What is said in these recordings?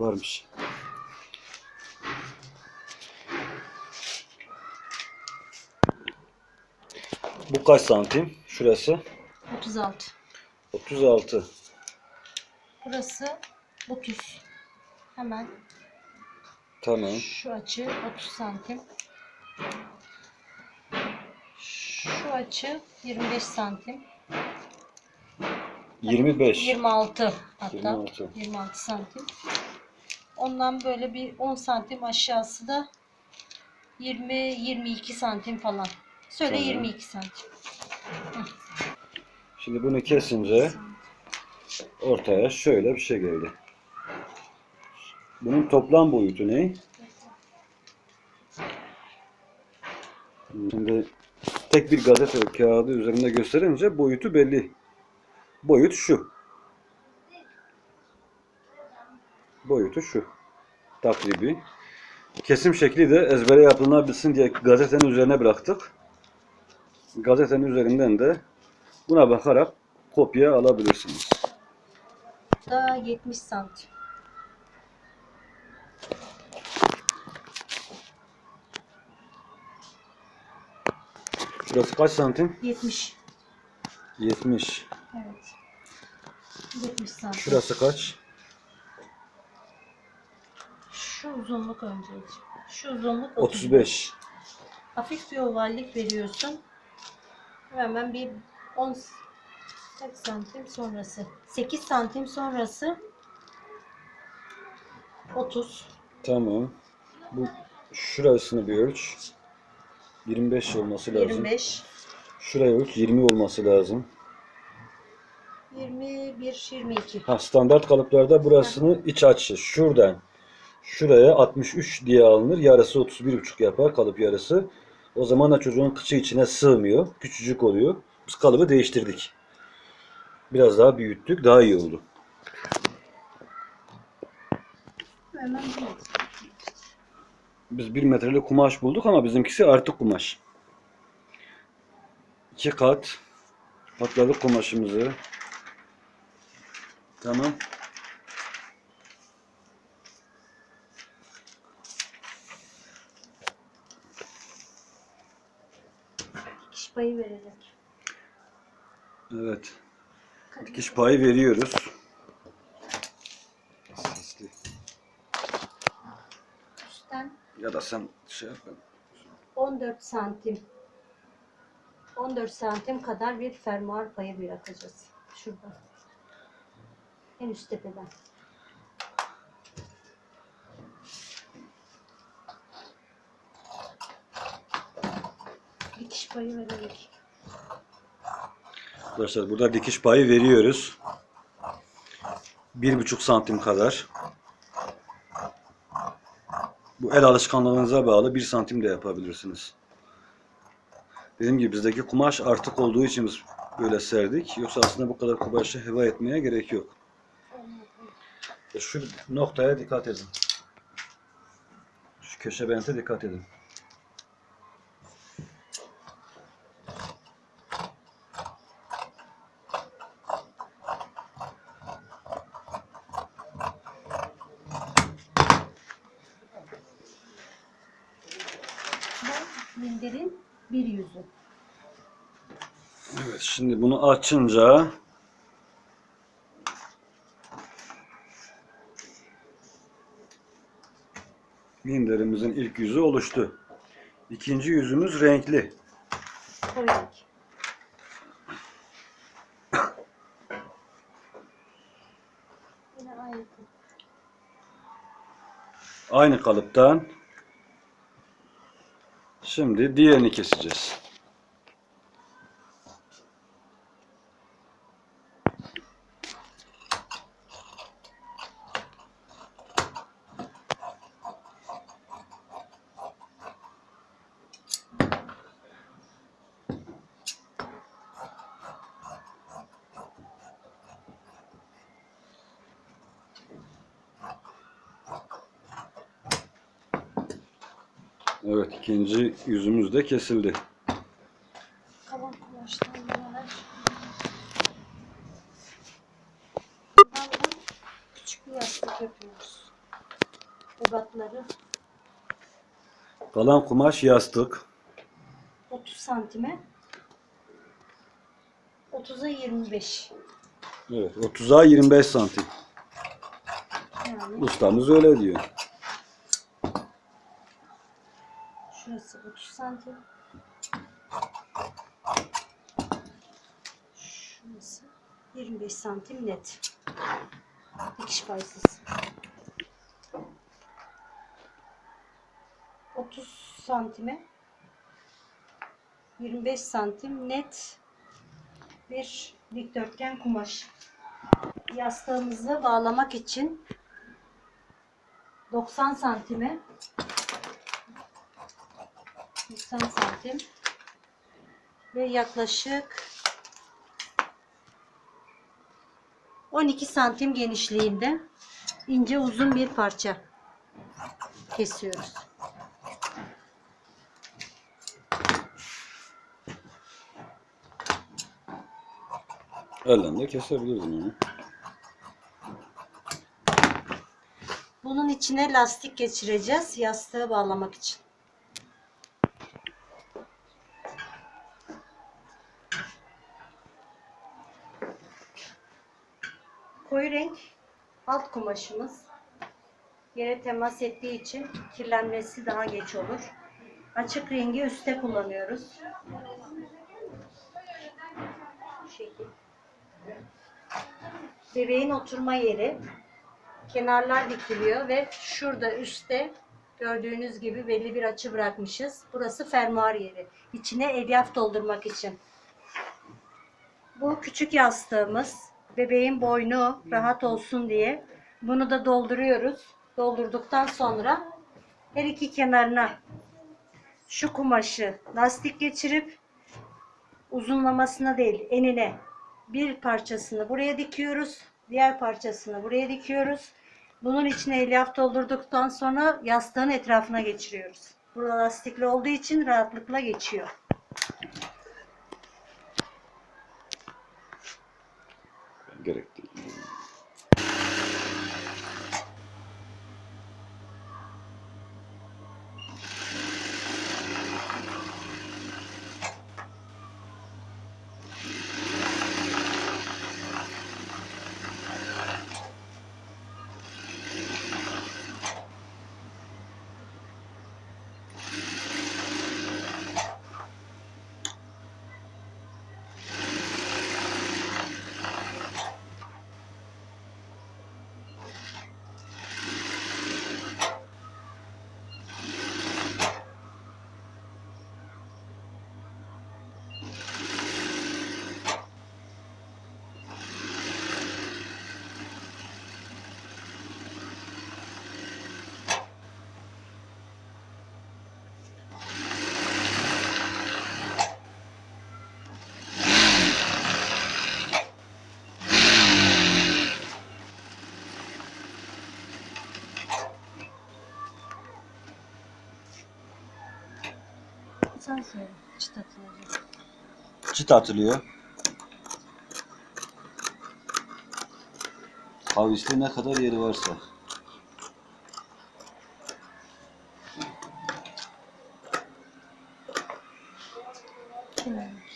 Varmış. Bu kaç santim? Şurası 36. 36. Burası 30. Hemen Tamam. şu açı 30 santim. Şu açı 25 santim. 25. 26 hatta. 26. 26 santim. Ondan böyle bir 10 santim aşağısı da 20-22 santim falan. Söyle Tamam. 22 santim. Şimdi bunu kesince ortaya şöyle bir şey geldi. Bunun toplam boyutu ne? Şimdi tek bir gazete kağıdı üzerinde gösterince boyutu belli. Boyut şu. Boyutu şu. Takribi. Kesim şekli de ezbere yapılabilsin diye gazetenin üzerine bıraktık. Gazetenin üzerinden de buna bakarak kopya alabilirsiniz. Da 70 santim. Şurası kaç santim? 70. 70. Evet. 70 santim. Şurası kaç? Uzunluk önceydi. Şu uzunluk 35. Hafif bir ovallik veriyorsun. Hemen bir 10 kaç santim sonrası. 8 santim sonrası 30. Tamam. Bu şurasını bir ölç. 25 olması lazım. 25. Şuraya ölç 20 olması lazım. 21, 22. Ha, standart kalıplarda burasını iç açı. Şuradan şuraya 63 diye alınır. Yarısı 31,5 yapar kalıp yarısı. O zaman da çocuğun kıçı içine sığmıyor. Küçücük oluyor. Biz kalıbı değiştirdik. Biraz daha büyüttük. Daha iyi oldu. Biz bir metrelik kumaş bulduk ama bizimkisi artık kumaş. İki kat katladık kumaşımızı. Tamam. Dikiş payı verecek. Evet. Dikiş payı veriyoruz. Sesli. Üstten Ya da sen şey yap. ben- 14 santim. 14 santim kadar bir fermuar payı bırakacağız. Şuradan. En üst tepeden. Dikiş payı vererek. Arkadaşlar burada dikiş payı veriyoruz. Bir buçuk santim kadar. Bu el alışkanlığınıza bağlı bir santim de yapabilirsiniz. Dediğim gibi bizdeki kumaş artık olduğu için biz böyle serdik. Yoksa aslında bu kadar kumaşı heva etmeye gerek yok. E Şu noktaya dikkat edin. Şu köşe bente dikkat edin. Minderin bir yüzü. Evet, şimdi bunu açınca minderimizin ilk yüzü oluştu. İkinci yüzümüz renkli. Koyu renk. Yine aynı. Aynı kalıptan. Şimdi diğerini keseceğiz. Evet, ikinci yüzümüz de kesildi. Kalan kumaştan neler? Bundan küçük bir yastık yapıyoruz. Ebatları Kalan kumaş yastık. 30 santime 30'a 25. Evet 30'a 25 santim. Yani Ustamız öyle diyor. Şurası 30 santim. Şurası 25 santim net. Dikiş paysız. 30 santime 25 santim net bir dikdörtgen kumaş. Yastığımızı bağlamak için 90 santime 90 santim ve yaklaşık 12 santim genişliğinde ince uzun bir parça kesiyoruz. Elle de kesebilirdin onu. Bunun içine lastik geçireceğiz yastığı bağlamak için. Koyu renk alt kumaşımız yere temas ettiği için kirlenmesi daha geç olur. Açık rengi üstte kullanıyoruz. Şekil. Bebeğin oturma yeri kenarlar dikiliyor ve şurada üstte gördüğünüz gibi belli bir açı bırakmışız. Burası fermuar yeri. İçine elyaf doldurmak için. Bu küçük yastığımız bebeğin boynu rahat olsun diye bunu da dolduruyoruz. Doldurduktan sonra her iki kenarına şu kumaşı lastik geçirip uzunlamasına değil enine bir parçasını buraya dikiyoruz. Diğer parçasını buraya dikiyoruz. Bunun içine elyaf doldurduktan sonra yastığın etrafına geçiriyoruz. Burada lastikli olduğu için rahatlıkla geçiyor. Gerek değil. Sen. Çıt atılacak. Çıt atılıyor. Kavisli ne kadar yeri varsa. Kenarlar.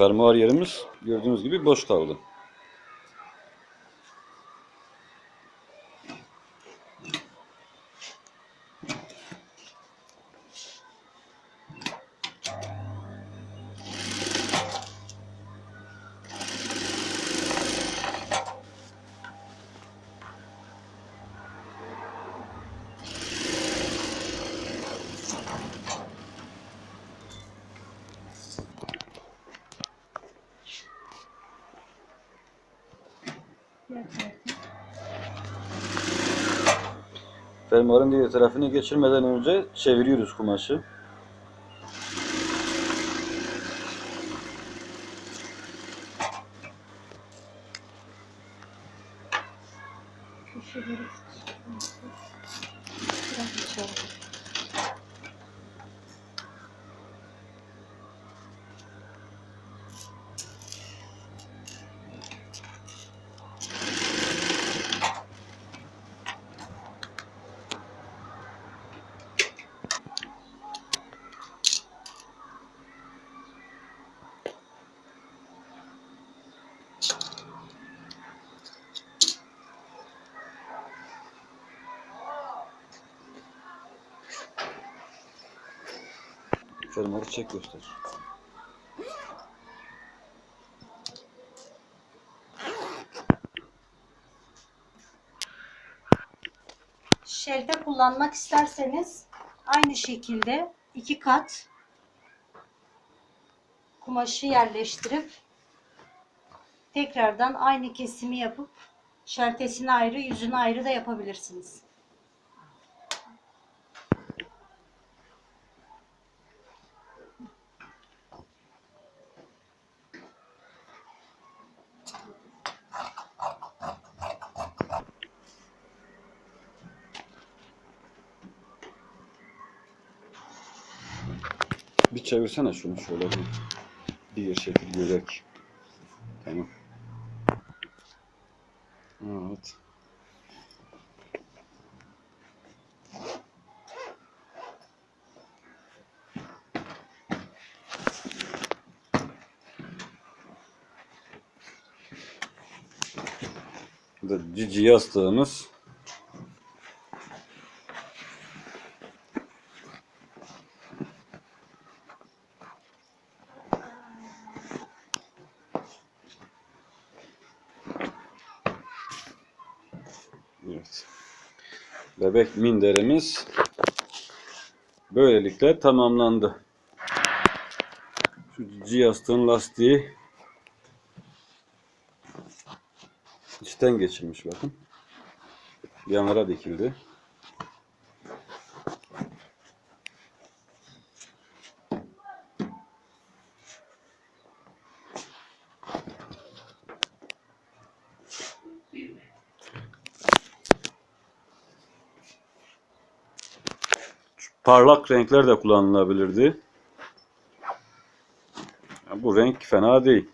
Fermuar yerimiz gördüğünüz gibi boş kaldı. Fermuarın diğer tarafını geçirmeden önce çeviriyoruz kumaşı. Köşeleri açalım. Fermuarı çek göster. Şelte kullanmak isterseniz aynı şekilde iki kat kumaşı yerleştirip tekrardan aynı kesimi yapıp şertesini ayrı, yüzünü ayrı da yapabilirsiniz. Bir çevirsene şunu şöyle bir diğer şekil görek. Tamam. Evet. Bu da cici yastığımız. Evet. Bebek minderimiz böylelikle tamamlandı. Şu yastığın lastiği içten geçirmiş bakın. Yanlara dikildi. Parlak renkler de kullanılabilirdi. Bu renk fena değil.